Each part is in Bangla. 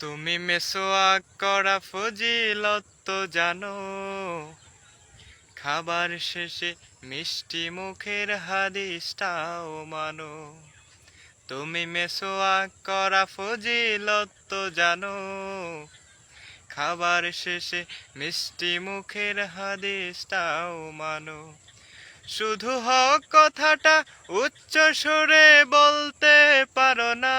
তুমি মেসোয়াক করা ফজিলত জানো। খাবার শেষে মিষ্টি মুখের হাদিসটাও মানো। তুমি মেসোয়াক করা ফজিলত জানো। খাবার শেষে মিষ্টি মুখের হাদিসটাও মানো। শুধু হক কথাটা উচ্চ সুরে বলতে পারো না।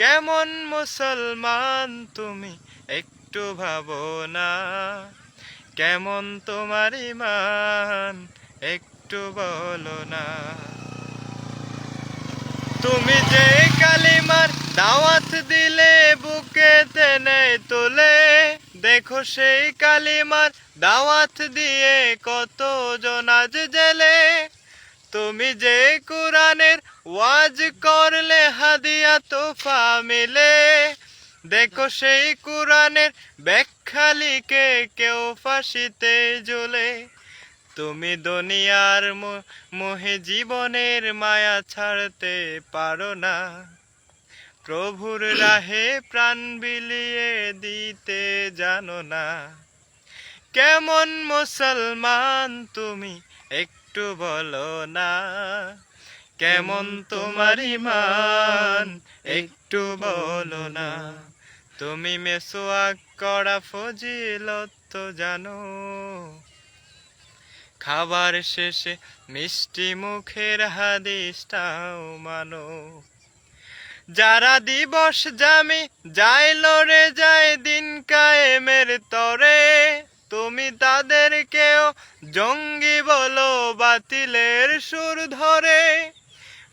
কেমন মুসলমান তুমি একটু ভাবো না। কেমন তোমার ইমান একটু বলো না। তুমি যে কালিমার দাওয়াত দিলে বুকে তেনে তোলে, দেখো সেই কালিমার দাওয়াত দিয়ে কত আজ জেলে। তুমি যে কোরআনের ওয়াজ করলে হাদিয়া তোফা মিলে। দেখো সেই কোরআনের ব্যাখ্যা লিখে কেউ ফাঁসিতে জ্বলে। তুমি দুনিয়ার মোহে জীবনের মায়া ছাড়তে পারো না। প্রভুর রাহে প্রাণ বিলিয়ে দিতে জানো না। কেমন মুসলমান তুমি একটু বলো না। কেমন তোমার ইমান একটু বলো না। তুমি মেসোয়াক করা ফজিলত তো জানো। খাবার শেষে মিষ্টি মুখের হাদিসটাও মানো। যারা দিবস জামি যায় লড়ে যায় দিন কায়েমের তরে। তুমি তাদেরকেও জঙ্গি বলো বাতিলের সুর ধরে।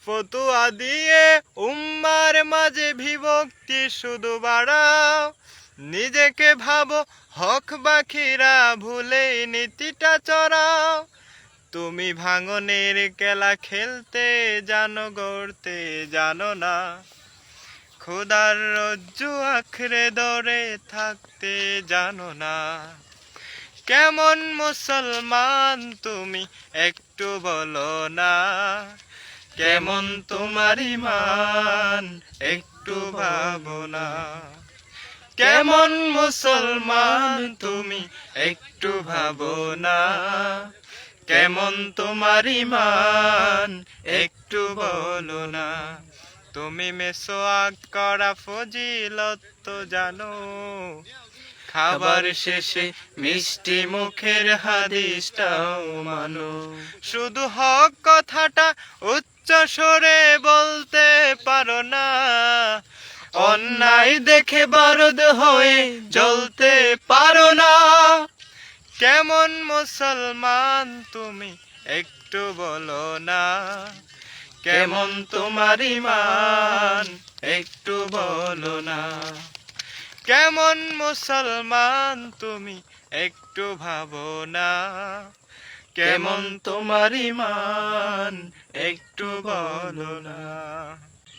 ফতুয়া দিয়ে উম্মার মাঝে বিভক্তি শুধু বাড়াও। নিজেকে ভাবো, হক বাখিরা ভুলেই নীতিটা চড়াও। তুমি ভাঙনের খেলা খেলতে জানো, গড়তে জানো না। খোদার রজ্জু আখরে ধরে থাকতে জানো না। কেমন মুসলমান তুমি একটু বলো না। কেমন তোমার ইমান? একটু ভাবনা। কেমন মুসলমান তুমি? একটু ভাবনা। কেমন তোমার ইমান? একটু বলো না তুমি মেসোয়াক করা ফজিলত তো জানো। খাবার শেষে মিষ্টি মুখের হাদিসটাও মানো। শুধু হক কথাটা উচ্চ বলতে পারো না। অন্যায় দেখে বারদ হয়ে জ্বলতে পারো না। কেমন মুসলমান তুমি একটু বলো না। কেমন তোমার ইমান একটু বলো না। কেমন মুসলমান তুমি একটু ভাবো না। কেমন তোমার ইমান? একটু বলো না।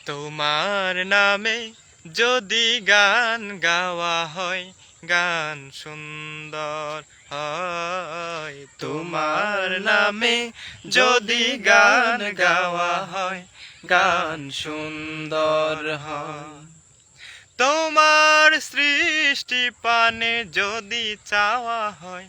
তোমার নামে যদি গান গাওয়া হয়, গান সুন্দর হয়। তোমার নামে যদি গান গাওয়া হয়, গান সুন্দর হয়। তোমার সৃষ্টি পানে যদি চাওয়া হয়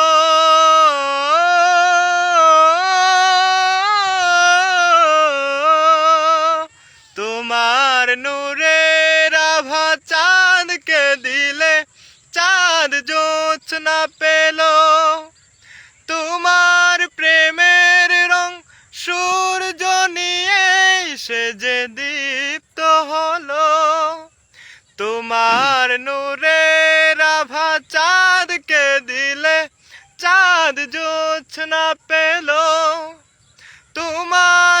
তোমার নূরে রাভা চাঁদকে দিলে চাঁদ জোৎস্না পেল। তোমার প্রেমের রং সূর্য নিয়ে সে যে দীপ্ত হলো। তোমার নূরে রাভা চাঁদকে দিলে চাঁদ জোৎস্না পেল। তোমার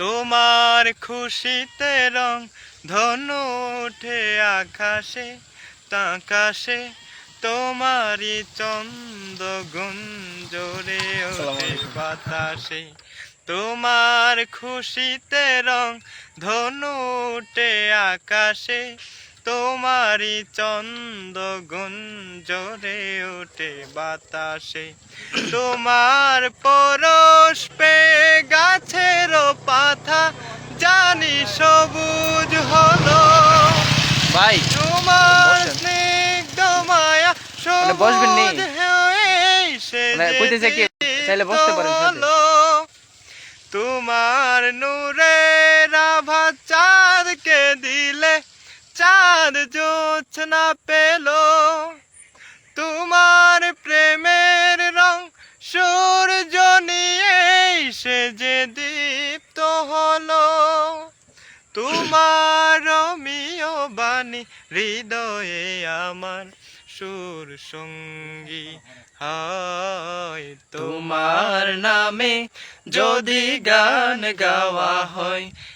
তোমার খুশিতে রং ধনু উঠে আকাশে তাকাশে তোমারই চন্দ গুঞ্জরে ওঠে বাতাসে। তোমার খুশিতে রং ধনু উঠে আকাশে তোমারই চন্দ গুঞ্জরে ওঠে বাতাসে। তোমার পরশ পে গাছের পাতা জানি সবুজ হলো। ভাই তোমার। স্নিগ্ধ মায়া মানে সবুজ হয়ে মানে চাইলে বসতে পারেন তোমার নূরের আভা চাঁদকে দিলে চাঁদ জোছনা পেল। তোমার প্রেমের রং সূর্য নিয়ে সে যে দীপ্ত হলো। তোমার রমিও বাণী হৃদয়ে আমার সুর সঙ্গী হয়। তোমার নামে যদি গান গাওয়া হয়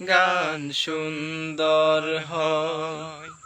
গান সুন্দর হয়।